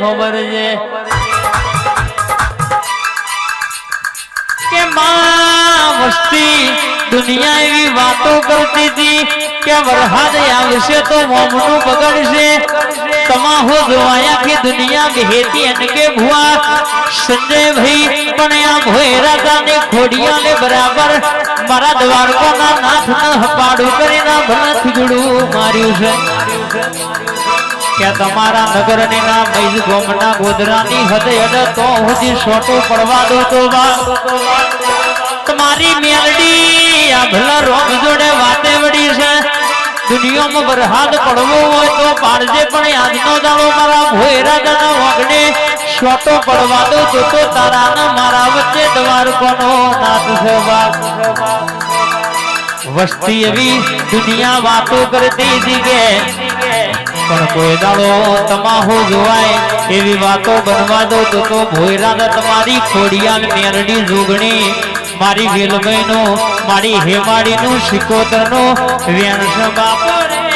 ખબર કે માં વસ્તી દુનિયા એવી વાતો કરતી હતી કે વરહાદ આવશે તો મોમનું બગડશે. તમાહો જોવાયા કે દુનિયા ગહેતી અને કે ભુવા, સંજયભાઈ, પણ આ ભોયરાજાની ખોડિયાને બરાબર. મારા દ્વારકોના નાથ ના હપાડું કરીને ભલે ગુડું માર્યું છે. કે તમારા નગરની ના મૈજ ગોમના ગોધરા ની હદ તો સુધી સોટો પડવા દો તો તમારી મેલડી આ ભલા રોગ જોડે વાતે વડી છે. દુનિયામાં બરહાદ પડવો હોય તો પાડજે પણ આજનો દાડો મારા ભોયરાજાના વાગડે સોટો પડવા દો તો તો તારાના મારા વચ્ચે દ્વારકોનો નાથ છે વસ્તી એવી દુનિયા વાતો કરતી જીગે. પણ કોઈ દાડો તમાહો જોવાય. એવી વાતો બનવા દો તો તો ભોયરાને તમારી ખોડિયાલ મેરડી જોગણી મારી વેલભાઈનો મારી હેમાડીનું, શિકોતરનો વ્યંશ બાપો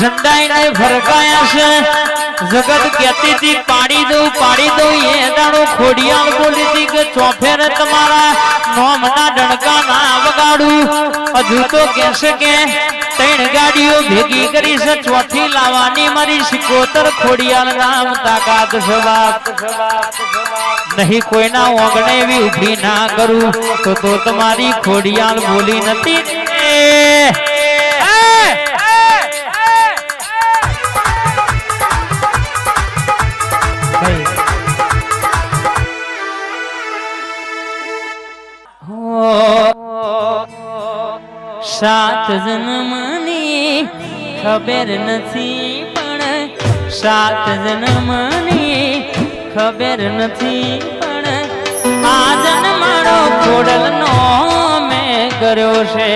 ઝંડાઈને ફરકાયા છે. જગત કહેતી હતી, પાડી દઉં પાડી દઉં. એ દાડો ખોડિયાલ બોલી હતી કે, ચોફેર તમારા નોમના ડણકા ના વગાડું. હજુ તો કહેશે કે, ત્રણ ગાડીઓ ભેગી કરી છે, ચોથી લાવવાની મારી સિકોતર ખોડિયાલ રામ તાકાત છે બાપ. નહીં, કોઈના ઓગણે એવી ઊભી ના કરું. તો તો તમારી ખોડિયાલ બોલી નથી સાત જન્મની ખબર નથી પણ સાત જન્મની ખબર નથી પણ આ જન્મારો ખોડલનો મેં કર્યો છે.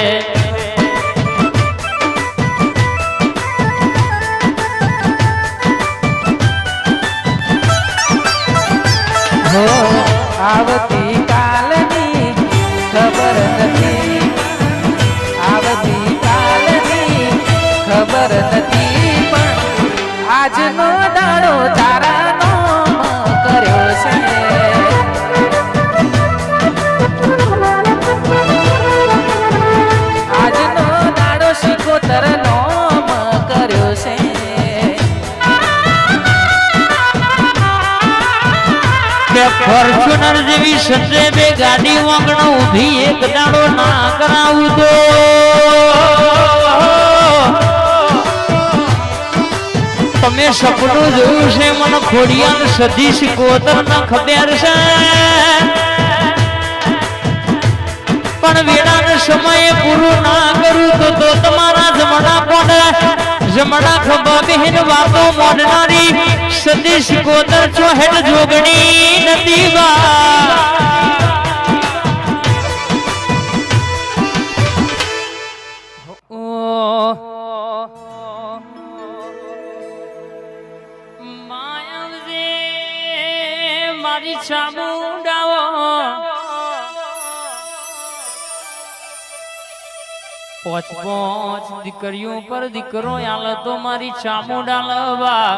ફોર્ચ્યુનર જેવી સંજય બે ગાડી વાંગણો ઊભી એક દાડો ના કરાવું તો. તમે સપનું જોયું છે, મને ખોડિયાલ સદી સિકોતર ના ખબર છે. પણ વેળાને સમયે પૂરું ના કરું તો તો તમારા જમણા કોને? જમણા ખભા બહેન વાતો મોડનારી સદી સિકોતર છો હેડ જોગણી નથી બા મારી ચામુંડાઓ. પોચ પોચ દીકરીઓ પર દીકરો આલ તો મારી ચામુંડા લવા.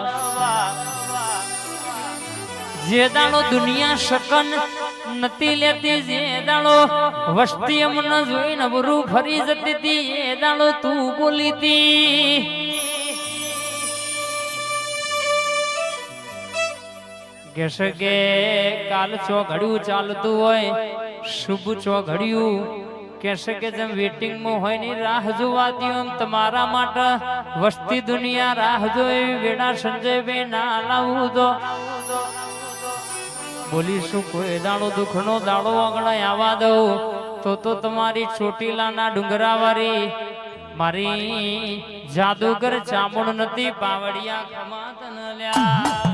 જે દાડો દુનિયા શકન નથી લેતી, જે દાડો વસ્તી અમને જોઈ નબરું ફરી જતી હતી, એ દાડો તું બોલી કહેશે કે કાલ છો ઘડ્યું ચાલતું હોય, શુભ છો ઘડ્યું. કહેશે કે જેમ વેટિંગમાં હોયની રાહ જોવા એમ તમારા માટે વસ્તી દુનિયા રાહ જોઈ વેડા સંજયભાઈ ના લાવું તો. બોલીશું કોઈ દાડો દુઃખનો દાડો આગળ આવવા દઉં? તો તો તમારી ચોટીલાના ડુંગરાવાળી મારી જાદુગર ચામુંડ નથી, પાવડિયા કમાત ન લ્યા.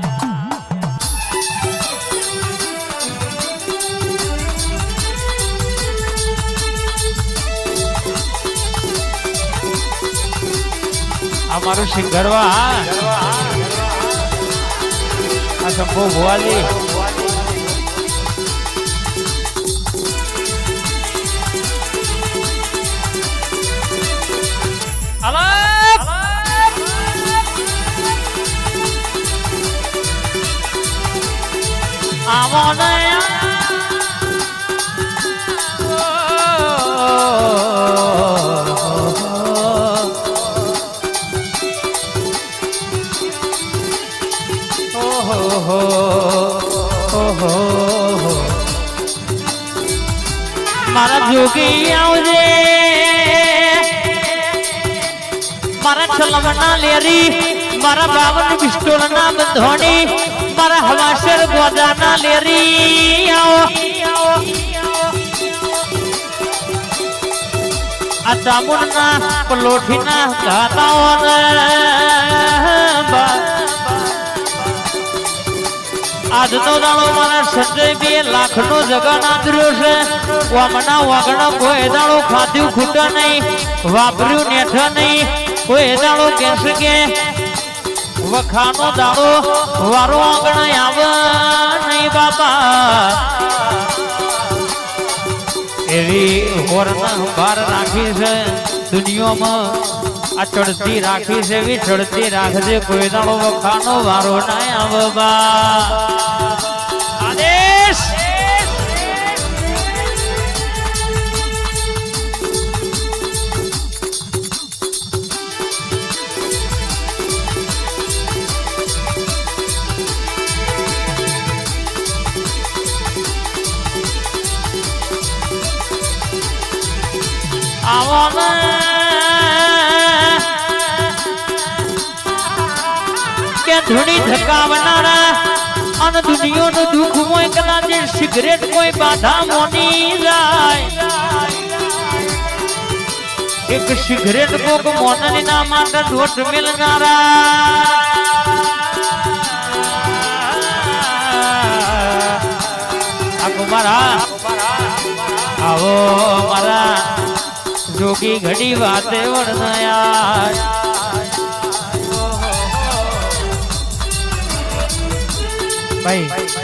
અમારું સિંગરવા આ શંભુ ભુવાજી મારા જોગી આવજે મારા છલમના લેરી, મારા બાવન પિસ્તોલના બંધોણી, મારા હવાસર ગોદાના લેરી આવો. આ ચામુંડ પલોઠીના પલોઠી ના ઘાતાઓ આજનો દાડો મારા સંજય બે લાખ નો જગન આદર્યો છે. વામના વાગણ કોઈ દાડો ખાધ્યું ખૂટા નહીં, વાપર્યું નેઠ નહીં. કોઈ દાડો કે કે વખાનો દાડો વારો આંગણ આવે નહીં બાપા. એવી હોરના ભાર રાખી છે. દુનિયામાં આ ચડતી રાખી છે એવી ચડતી રાખજે કોઈ દાડો વખાનો વારો ના આવે આવો કે ધૂણી ધકાવનારા અને દુનિયાનું દુઃખ મોય કદાચ સિગરેટ કોઈ બાધા મોની જાય. એક સિગરેટ કોક મોનની ના માટે દોટ મિલનારા. આ આવો મારા. જોગી ઘડી વાતે વર્ણયા ભાઈ